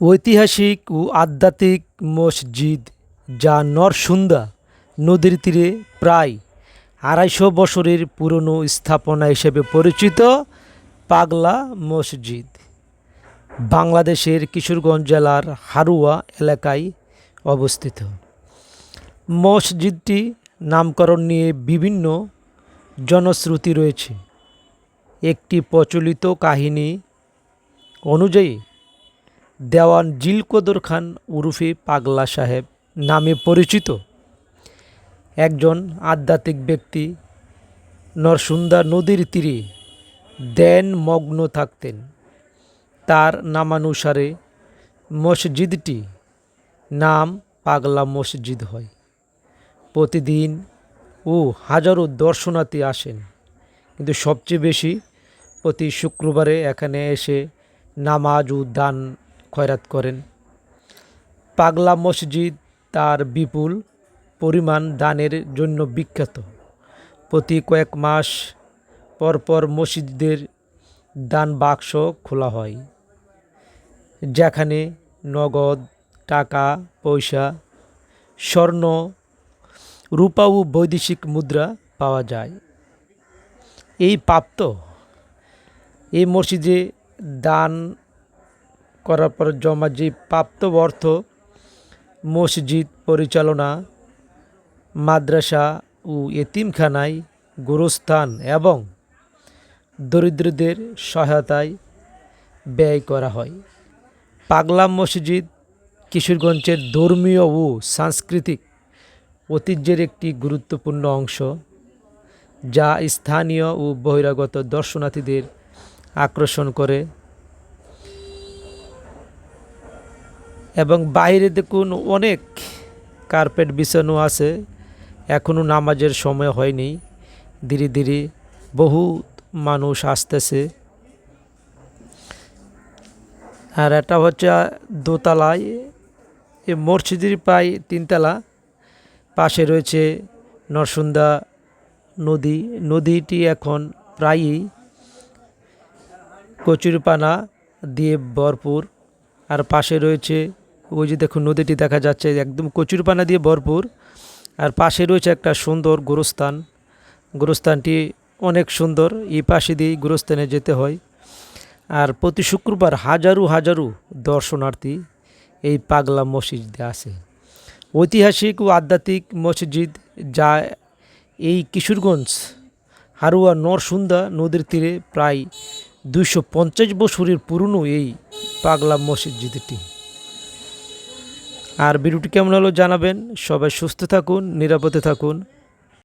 ঐতিহাসিক ও আধ্যাত্মিক মসজিদ, যা নরসুন্দা নদীর তীরে প্রায় আড়াইশো বছরের পুরনো স্থাপনা হিসেবে পরিচিত পাগলা মসজিদ। বাংলাদেশের কিশোরগঞ্জ জেলার হারুয়া এলাকায় অবস্থিত। মসজিদটি নামকরণ নিয়ে বিভিন্ন জনশ্রুতি রয়েছে। একটি প্রচলিত কাহিনী অনুযায়ী দেওয়ান জিলকদর খান উরুফে পাগলা সাহেব নামে পরিচিত। একজন আধ্যাত্মিক ব্যক্তি, নরসুন্দা নদীর তীরে দেন মগ্ন থাকতেন। তার নামানুসারে মসজিদটি নাম পাগলা মসজিদ হয়। প্রতিদিন ও হাজারো দর্শনার্থী আসেন। কিন্তু সবচেয়ে বেশি প্রতি শুক্রবারে এখানে এসে নামাজ ও দান খয়রাত করেন। পাগলা মসজিদ তার বিপুল পরিমাণ দানের জন্য বিখ্যাত। প্রতি কয়েক মাস পর পর মসজিদের দান বাক্স খোলা হয়, যেখানে নগদ টাকা, পয়সা, স্বর্ণ রূপা ও বৈদেশিক মুদ্রা পাওয়া যায়। এই প্রাপ্ত এই মসজিদে দান করার পর জমা যে প্রাপ্ত অর্থ মসজিদ পরিচালনা, মাদ্রাসা ও এতিমখানায় গুরুস্থান এবং দরিদ্রদের সহায়তায় ব্যয় করা হয়। পাগলা মসজিদ কিশোরগঞ্জের ধর্মীয় ও সাংস্কৃতিক ঐতিহ্যের একটি গুরুত্বপূর্ণ অংশ, যা স্থানীয় ও বহিরাগত দর্শনার্থীদের আকর্ষণ করে। এবং বাইরে দেখুন অনেক কার্পেট বিছানো আছে। এখনও নামাজের সময় হয়নি। ধীরে ধীরে বহু মানুষ আসতেছে। আর এটা হচ্ছে দোতলায়, এই মসজিদের প্রায় তিনতলা। পাশে রয়েছে নরসুন্দা নদী। নদীটি এখন প্রায়ই কচুরিপানা দিয়ে ভরপুর। আর পাশে রয়েছে ওই যে দেখুন, নদীটি দেখা যাচ্ছে একদম কচুরিপানা দিয়ে ভরপুর। আর পাশে রয়েছে একটা সুন্দর গোরস্থান। গোরস্থানটি অনেক সুন্দর এই পাশে দিয়েই গোরস্থানে যেতে হয়। আর প্রতি শুক্রবার হাজারো হাজারো দর্শনার্থী এই পাগলা মসজিদে আসে। ঐতিহাসিক ও আধ্যাত্মিক মসজিদ যা এই কিশোরগঞ্জ, হারুয়া, নরসুন্দা নদীর তীরে প্রায় দুইশো পঞ্চাশ বছরের পুরনো এই পাগলা মসজিদটি। আর ভিডিওটি কেমন হলো জানাবেন। সবাই সুস্থ থাকুন নিরাপদে থাকুন।